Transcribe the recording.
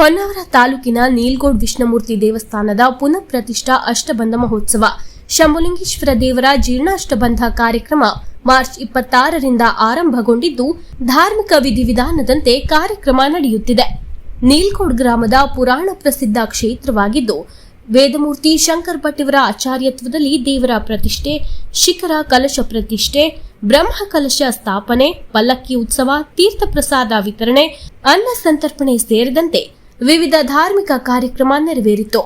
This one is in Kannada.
ಹೊನ್ನಾವರ ತಾಲೂಕಿನ ನೀಲ್ಗೋಡ್ ವಿಷ್ಣುಮೂರ್ತಿ ದೇವಸ್ಥಾನದ ಪುನಃ ಪ್ರತಿಷ್ಠಾ ಅಷ್ಟಬಂಧ ಮಹೋತ್ಸವ. ಶಂಭುಲಿಂಗೇಶ್ವರ ದೇವರ ಜೀರ್ಣಾಷ್ಟಬಂಧ ಕಾರ್ಯಕ್ರಮ ಮಾರ್ಚ್ ಇಪ್ಪತ್ತಾರರಿಂದ ಆರಂಭಗೊಂಡಿದ್ದು, ಧಾರ್ಮಿಕ ವಿಧಿವಿಧಾನದಂತೆ ಕಾರ್ಯಕ್ರಮ ನಡೆಯುತ್ತಿದೆ. ನೀಲ್ಕೋಡ್ ಗ್ರಾಮದ ಪುರಾಣ ಪ್ರಸಿದ್ಧ ಕ್ಷೇತ್ರವಾಗಿದ್ದು, ವೇದಮೂರ್ತಿ ಶಂಕರ್ ಭಟ್ ಇವರ ಆಚಾರ್ಯತ್ವದಲ್ಲಿ ದೇವರ ಪ್ರತಿಷ್ಠೆ, ಶಿಖರ ಕಲಶ ಪ್ರತಿಷ್ಠೆ, ಬ್ರಹ್ಮ ಕಲಶ ಸ್ಥಾಪನೆ, ಪಲ್ಲಕ್ಕಿ ಉತ್ಸವ, ತೀರ್ಥ ಪ್ರಸಾದ ವಿತರಣೆ, ಅನ್ನ ಸಂತರ್ಪಣೆ ಸೇರಿದಂತೆ ವಿವಿಧ ಧಾರ್ಮಿಕ ಕಾರ್ಯಕ್ರಮ ನೆರವೇರಿತು.